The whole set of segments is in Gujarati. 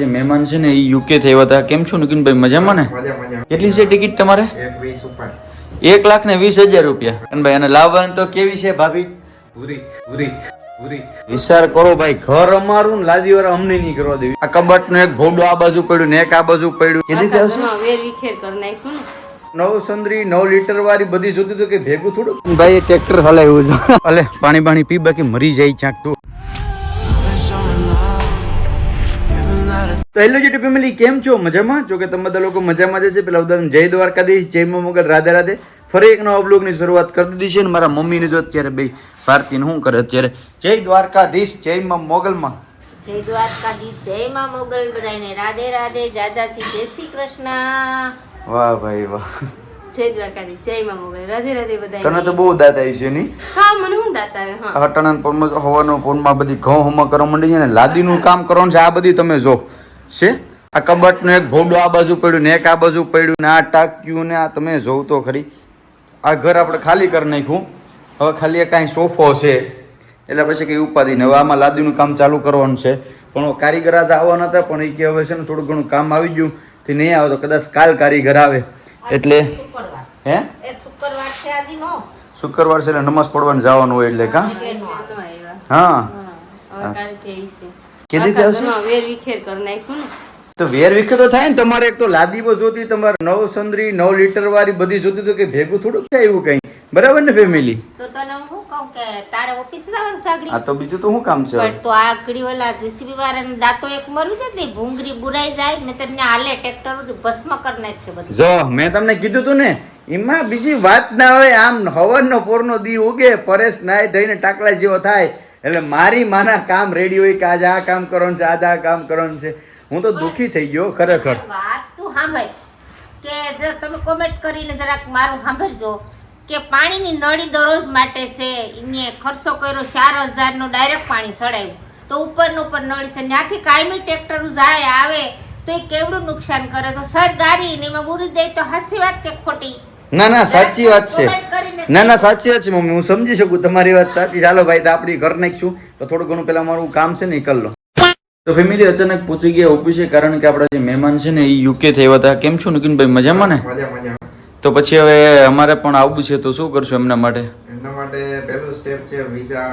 જે મહેમાન છે ને એ યુકે થી આવ્યા હતા. કેમ છો નિકિનભાઈ મજામાં ને? કેટલી છે ટિકિટ તમારે? એક લાખ ને વીસ હજાર રૂપિયા. અને ભાઈ અને લાવવાની તો કેવી છે ભાભી? પૂરી પૂરી પૂરી વિચાર કરો ભાઈ ઘર અમારું ને લાદી વાર અમને નહીં કરવા દેવી. આ કબાટનું એક ભોડું આ બાજુ પડ્યું ને એક આ બાજુ પડ્યું. કેટલી રીતે આવશે નવ સંદ્રી નવ લીટર વાળી બધી જોતી તો કે ભેગું થોડું. ભાઈ ટ્રેક્ટર હલાવ્યું છે. અલે પાણી પાણી પી બાકી મરી જાય ક્યાંક તું. તો હેલો યુટ્યુબ ફેમિલી કેમ છો? મજામાં? જો કે તમે બધા લોકો મજામાં જશે પેલા ઉદાહરણ જય દ્વારકાધીશ જય મોગલ રાધે રાધે. ફરી એક નવા બ્લોગની શરૂઆત કરી દીધી છે ને મારા મમ્મીને જો અત્યારે બે ભારતીને શું કરે અત્યારે? જય દ્વારકાધીશ જય મા મોગલમાં. જય દ્વારકાધીશ જય માં મોગલ બધાને રાધે રાધે જાજાથી જય શ્રી કૃષ્ણ. વાહ ભાઈ વાહ. જય દ્વારકાધીશ જય માં મોગલ રાધે રાધે તને તો બહુ દાતા છે નહીં હા મને હું દાતા આવે હા. હટાણા પોનમાં હવાનો પોનમાં બધી ઘઉં હમા કરવા માંડી છે ને લાદીનું કામ કરવાનું છે આ બધી તમે જો. છે? આ કબાટનું એક ભોડું આ બાજુ પડ્યું ને એક આ બાજુ પડ્યું ને આ ટાંક્યું ને આ તમે જોવ તો ખરી. આ ઘર આપણે ખાલી કરી નાખ્યું. હવે ખાલી કાંઈ સોફો છે. એટલે પછી કંઈ ઉપાધિ નહીં. હવે આમાં લાદીનું કામ ચાલુ કરવાનું છે. પણ કારીગર આજ આવવાના હતા પણ એ કે હવે છે ને થોડું ઘણું કામ આવી ગયું. તે નહીં આવે તો કદાચ કાલ કારીગર આવે. એટલે શુક્રવાર. હે? શુક્રવાર છે એટલે નમાઝ પડવાનું જવાનું હોય એટલે કાં? હા. કેદી થી આવશે? વેર વિખેર કરી નાખ્યું ને. તો વેર વિખેર તો થાય ને તમારે એક તો લાદીઓ જોતી તમારે નવ સંદરી નવ લીટર વાળી બધી જોતી તો કે ભેગું થોડુંક થાય એવું કઈ. બરાબર ને ફેમિલી તો તને હું કહું કે તારે ઓફિસ જવાનું સાગડી આ તો બીજું તો શું કામ છે પણ તો આ ઘડી ઓલા જેસીબી વાળાને દાંતો એક મરી ને ભૂંગરી બુરાઈ જાય ને તમને હાલે ટ્રેક્ટર ભસ્મ કરી નાખશે બધું. જો મેં તમને કીધું તું ને એમાં બીજી વાત ના હોય આમ હવનનો પોરનો દી ઉગે પરેશ નાય ધઈને ટાકલા જેવો થાય. એટલે મારી માના કામ રેડી હોય કે આજે આ કામ કરવાનું છે, આજે આ કામ કરવાનું છે. હું તો દુખી થઈ ગયો ખરેખર. વાત તું સાંભળ, કે જરા તમે કોમેન્ટ કરીને જરાક મારું સાંભળજો, કે પાણીની નળી દરરોજ માટે છે એને ખર્ચો કર્યો ચાર હજારનું ડાયરેક્ટ પાણી સડાવ્યું તો ઉપરનું ઉપર નળી છે ત્યાંથી કાયમી ટ્રેક્ટર જાય, આવે, તો એ કેવડું નુકસાન કરે? તો સર ગારી ને એમાં બુરી દે તો હાસી વાત કે ખોટી? ના ના સાચી વાત છે. ના ના સાચી વાત છે મમ્મી હું સમજી શકું તમારી વાત સાચી. ચાલો ભાઈ તો આપણી ઘર નાખીશું. તો થોડું ઘણું પેલા મારું કામ છે ને એ કરી લો. તો ફેમિલી અચાનક પૂછી ગયા ઓફિસે કારણ કે આપણા જે મહેમાન છે ને એ યુકે થયા હતા. કેમ છું નિકિન ભાઈ મજામાં ને? તો પછી હવે અમારે પણ આવવું છે તો શું કરશું એમના માટે? એમના માટે પહેલું સ્ટેપ છે વિઝા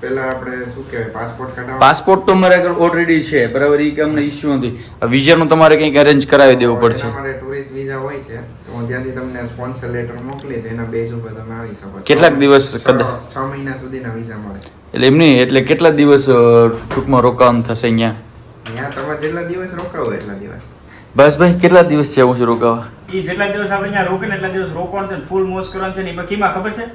પહેલા આપણે શું કહેવાય પાસપોર્ટ કઢાવવા? પાસપોર્ટ તો મારે આગળ ઓલરેડી છે. બરાબર એ કે અમને ઇશ્યુ નથી. વિઝાનું તમારે કંઈક અરેન્જ કરાવી દેવું પડશે. એના ટુરિસ્ટ વિઝા હોય છે તો હું ત્યાંથી તમને સ્પોન્સર લેટર મોકલી તો એના બેઝ ઉપર તમે આવી શકો. કેટલાક દિવસ કદાચ? છ મહિના સુધીના વિઝા મળે. એટલે એમ નહીં એટલે કેટલા દિવસ ટૂંકમાં રોકાવાનું થશે અહીંયા? ત્યાં તમે જેટલા દિવસ રોકાવો એટલા દિવસ. બસ ભાઈ કેટલા દિવસ છે હું છું રોકાવા? એ જેટલા દિવસ આપણે અહીંયા રોકાને એટલા દિવસ રોકવાનું છે ફૂલ મોજ કરવાનું છે ને એમાં કીમાં ખબર છે?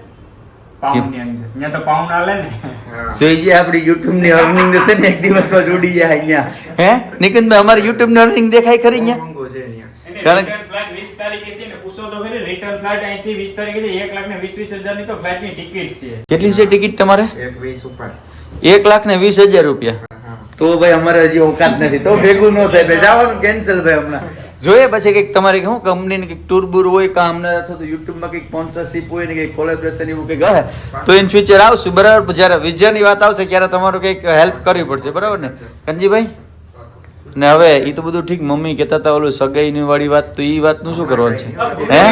આપણી યુટ્યુબની. અર્નિંગ છે ને એક દિવસમાં જોડી જાય અહીંયા. હે? નિકંદભાઈ અમારી યુટ્યુબની અર્નિંગ દેખાય ખરી અહીંયા? મોંઘું છે અહીંયા. એને કારણ- return flight 20 તારીખે છે ને પૂછો તો ખરી રિટર્ન ફ્લાઇટ અહીંથી 20 તારીખે છે એક લાખ ને વીસ વીસ હજારની તો ફ્લાઇટની ટિકિટ છે. કેટલી છે ટિકિટ તમારે? એક વીસ ઉપર. એક લાખ ને વીસ હજાર રૂપિયા. તો ભાઈ અમારે હજી ઓકાત નથી. તો ભેગું ન થાય જવાનું કેન્સલ ભાઈ હમણાં. જોઈએ પછી કંઈક તમારે શું કંપનીની કંઈક ટૂર બૂર હોય કામ ના અથવા તો યુટ્યુબમાં કંઈક સ્પોન્સરશિપ હોય ને કંઈક કોલેબ્રેશન એવું કંઈક હે તો ઇન ફ્યુચર આવશું બરાબર? જ્યારે વિઝનની વાત આવશે ત્યારે તમારું કંઈક હેલ્પ કરવી પડશે બરાબર ને? કંજીભાઈ? ને હવે એ તો બધું ઠીક મમ્મી કહેતા હતા ઓલું સગાઈની વાળી વાત તો એ વાતનું શું કરવાનું છે? હે?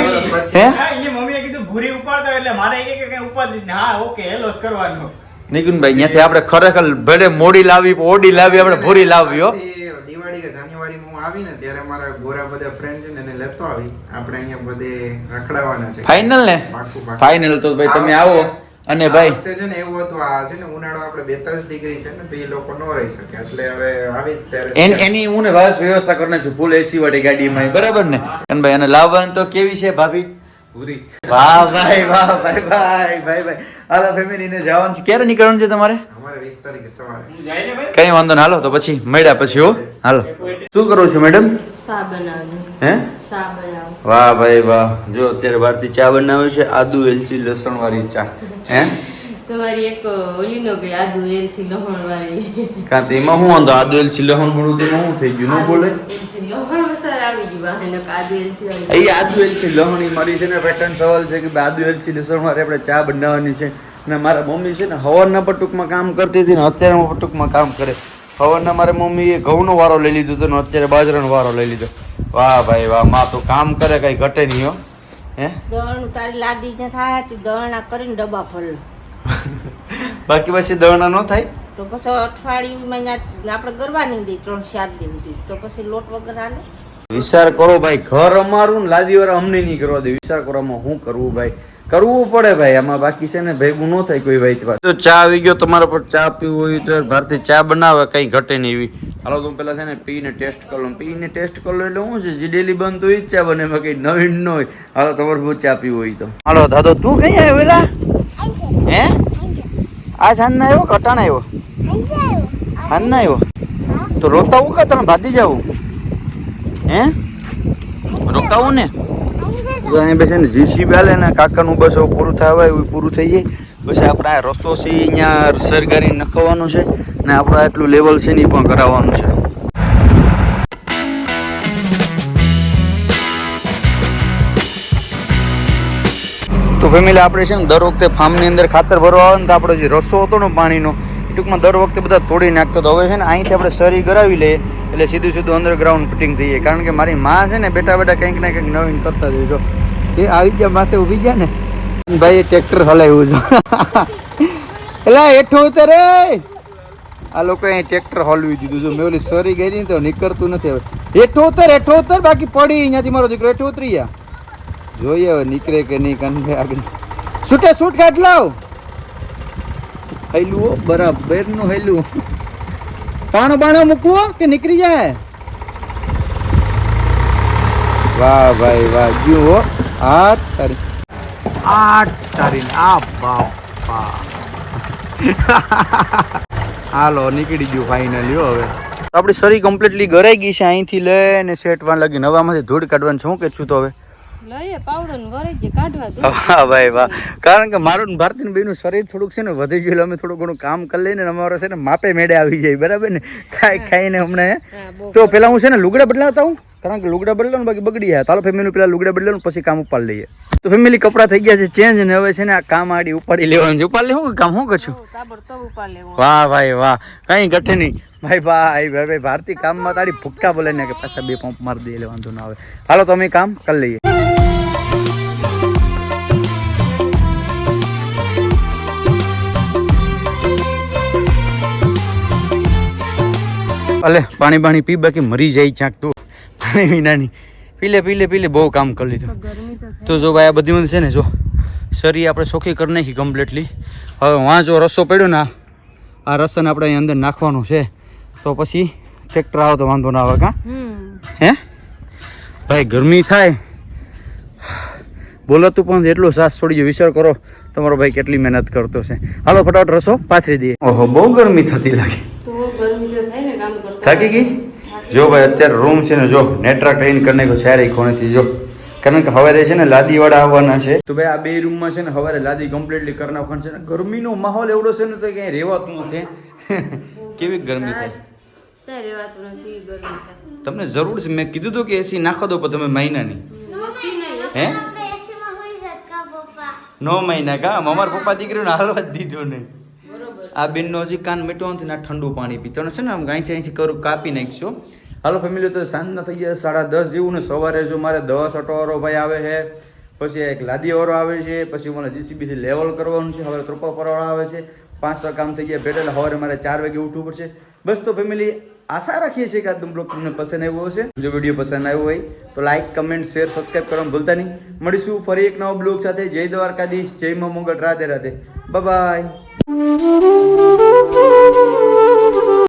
હે? મમ્મીએ કીધું ભૂરી ઉપાડતા એટલે મારે એક એક કઈ ઉપાડી. હા ઓકે હેલો કરવાનું? નિકુંજભાઈ ત્યાંથી આપણે ખરેખર ભલે મોડી લાવી ઓડી લાવી આપણે ભૂરી લાવી હો. દિવાળી કે જાન્યુઆરીમાં હું આવી ને ત્યારે મારા ગોરા બધા ફ્રેન્ડ છે ને એને લેતો આવી. આપણે અહીંયા બધે રખડાવાના છે. ફાઇનલ ને. ફાઇનલ તો ભાઈ તમે આવો અને ભાઈ તે છે ને એવું હતું આ છે ને ઉનાળો આપણે બેતાલીસ ડિગ્રી છે ને તો એ લોકો નો રહી શકે. એટલે હવે આવી ત્યારે એન- એની હું ને વાસ વ્યવસ્થા કરને છું ફૂલ એસી વાળી ગાડીમાં. બરાબર ને? અને ભાઈ અને લાવવાનું તો કેવી છે ભાભી? પૂરી વાહ ભાઈ વાહ ભાઈ ભાઈ ભાઈ ભાઈ. હાલો ફેમિલી ને જવાનું છે. ક્યારે નીકળવાનું છે તમારે? અમારે વીસ તારીખે સવારે. હું જાય ને ભાઈ? કઈ વાંધો ના હાલો તો પછી મળ્યા પછી હો. હાલો. શું કરો છો મેડમ સા હે? સા બનાવ. વાહ ભાઈ વાહ. જો અત્યારે ભારતી ચા બનાવે છે આદુ એલચી લસણ વાળી ચા. હે? તમારી એક ઓલી નો ગઈ આદુ એલચી લહણ વાળી કાં તો એમાં શું વાંધો? આદુ એલચી લસણ મળું તેમાં શું થઈ ગયું? ન બોલે? એલચી લહણ આવી ગયું વાહે આદુ એલચી એ આદુ એલચી લહણી મારી છે ને પેટર્ન સવાલ છે કે આદુ એલચી લસણ આપણે ચા બનાવવાની છે. અને મારા મમ્મી છે ને હવારના ટૂંકમાં કામ કરતી હતી ને અત્યારે પણ ટૂંકમાં કામ કરે. હવરના મારા મમ્મીએ ઘઉંનો વારો લઈ લીધો હતો ને અત્યારે બાજરાનો વારો લઈ લીધો. વાહ ભાઈ વાહમાં તો કામ કરે કઈ ઘટે નહીં હો. હે? દળ તારી લાદી ને થાય તે દળના કરીને ડબ્બા ભરલો બાકી પછી દણા નો થાય? તો પછી અઠવાડિયું આપણે ગરવાની દઈ ત્રણ સાત દિવસ દી તો પછી લોટ વગર હાલે. વિચાર કરો ભાઈ ઘર અમારું ને લાદી વાળા અમને નહીં કરવા દે. વિચાર કરો આમાં શું કરવું ભાઈ? કરવું પડે ભાઈ આમાં બાકી છે ને ભેગું ન થાય કોઈ ભાઈ તો ચા આવી ગયો તમારા પર ચા પીવું હોય તો ભારતી ચા બનાવે કઈ ઘટે નહીં એવી. હાલો તો પેલા છે ને પીને ટેસ્ટ કરી લો પીને ટેસ્ટ કરી લો એટલે શું છે જે ડેલી બંધ હોય એ જ ચા બને એમાં કઈ નવીન ન હોય. હાલો તમારે બહુ ચા પીવું હોય તો. હાલો દાદો તું કઈ આવ્યો પેલા? હે? આ સાંજ આવ્યો કટાણ આવ્યો? હાન ના આવ્યો? તો રોતા હું કે તને ભાતી જાવું હે? રોકાવું ને? અહીં બેસે ને જીસીબી હાલે ને કાકાનું બસ પૂરું થાય એવું પૂરું થઈ જાય. પછી આપણે આ રસો છે અહીંયા સરકારી નખવાનું છે ને આપણે આટલું લેવલ છે ને એ પણ કરાવવાનું છે. તો ફેમિલી આપણે છે ને દર વખતે ફાર્મની અંદર ખાતર ભરવા આવે ને તો આપણો જે રસો હતો ને પાણીનો ટૂંકમાં દર વખતે બધા તોડી નાખતો તો હવે છે ને અહીંથી આપણે સરી કરાવી લઈએ. એટલે સીધું સીધું અંડરગ્રાઉન્ડ ફિટિંગ થઈ જાય. કારણ કે મારી માં છે ને બેટા બેટા કંઈક ને કંઈક નવીન કરતા જજો જે આવી ગયા માથે ઊભી ગયા ને ભાઈ ટ્રેક્ટર હલાવ્યું છે. એટલે હેઠું ઉતરે. આ લોકો અહીં ટ્રેક્ટર હલવી દીધું જો મેં ઓલી સરી ગઈ ને તો નીકળતું નથી હવે. હેઠો ઉતર હેઠો ઉતર બાકી પડી અહીંયાથી મારો દીકરો હેઠો ઉતરી ગયા. જોઈએ હવે નીકળે કે નહીં કન આગળ. છૂટે છૂટ કાઢ લાવ. હેલું હો, બરાબરનું હેલું. પાણો બાણો મૂકવો કે નીકળી જાય? વાહ ભાઈ વાહ. હો. આઠ તારી. આઠ તારીખ આ બાપા. હાલો નીકળી ગયું ફાઇનલી હો હવે. આપણી સરી કમ્પ્લીટલી ગરાઈ ગઈ છે. અહીંથી લઈને સેટવા લગી નવામાંથી ધૂળ કાઢવાનું શું કે છું તો હવે? ને વાહ ભાઈ વાહ. કારણ કે મારું ભારતીન બેનું શરીર થોડુંક છે ને વધી ગયું અમે થોડું ઘણું કામ કરી લઈને ને અમારો છે ને માપે મેળે આવી જાય બરાબર ને? ખાઈ ખાઈને હમણાં તો પેલા હું છે ને લુગડા બદલાતા હું કારણ કે લુગડા બદલાવ બાકી બગડી ગયા તાલો ફેમિલી પેલા લુગડા બદલાવ પછી કામ ઉપાડી લઈએ. તો ફેમિલી કપડા થઈ ગયા છે ચેન્જ ને હવે છે ને આ કામ આડી ઉપાડી લેવાનું છે. ઉપાડી લે હું કામ? શું કરશું? વાહ ભાઈ વાહ. કઈ ઘટે નહીં. ભાઈ ભાઈ ભાઈ ભાઈ ભારતી કામમાં તારી ભૂક્કા બોલે ને કે પાછા બે પંપ મારી દે એટલે વાંધો ના આવે. હાલો તો અમે કામ કરી લઈએ. અલે પાણી પાણી પી બાકી મરી જાય ક્યાંક તું. પાણી વિનાની. પીલે પીલે પી લે પી લે બહુ કામ કરી લીધું. તો જો ભાઈ આ બધી છે ને જો. શરી આપણે સોખી કરી નાખી કમ્પ્લીટલી હવે વાં જો રસો પડ્યો ને આ- રસન આપણે અહીં અંદર નાખવાનો છે. તો પછી ટ્રેક્ટર આવે તો વાંધો ના આવે કા? હે? ભાઈ ગરમી થાય. બોલતું પણ એટલું સાસ છોડી વિચાર કરો તમારો ભાઈ કેટલી મહેનત કરતો છે. હાલો ફટાફટ રસો પાથરી દઈએ. ઓહો બહુ ગરમી થતી લાગે. તો ગરમી તો થાય ને કામ કરતા. થાકી ગઈ? જો ભાઈ અત્યારે રૂમ છે ને જો નેટરા ક્લીન કરીને નાખ્યો ચારે ખૂણેથી જો. કારણ કે હવે છે ને લાદી વાળા આવવાના છે. તો ભાઈ આ બે રૂમમાં છે ને હવારે લાદી કમ્પ્લીટલી કરી નાખવાનું છે ને ગરમીનો માહોલ એવડો છે ને તો ક્યાંય રહેવાતું નથી. કેવી ગરમી થાય? તમને જરૂર છે. મેં કીધું હતું કે એસી નાખો દો પણ તમે મહિનાની હે? નો મહિના કા? અમારા પપ્પા દીકરીને હાલવા જ દીધો ને આ બેનનો હજી કાન મીઠો નથી ને આ ઠંડુ પાણી પીતો ને છે ને આમ ગાંચી અહીંથી કરું કાપી નાખશો. હાલો ફેમિલી તો સાંજના થઈ ગયા સાડા દસ જેવું ને સવારે જો મારે દસ અટોવાળો ભાઈ આવે છે પછી એક લાદીવાળો આવે છે પછી મને જીસીબીથી લેવલ કરવાનું છે હવે ત્રોપા પરવાળો આવે છે. પાંચ છ કામ થઈ ગયા ભેટેલા સવારે મારે ચાર વાગે ઉઠવું પડશે. બસ તો ફેમિલી આશા રાખીએ છીએ કે આજનો બ્લોગ તમને પસંદ આવ્યો હશે. જો વીડિયો પસંદ આવ્યો હોય તો લાઈક કમેન્ટ શેર સબસ્ક્રાઈબ કરવાનું ભૂલતા નહીં. મળીશું ફરી એક નવો બ્લોગ સાથે. જય દ્વારકાધીશ, જય મા મોગલ રાધે રાધે. બાય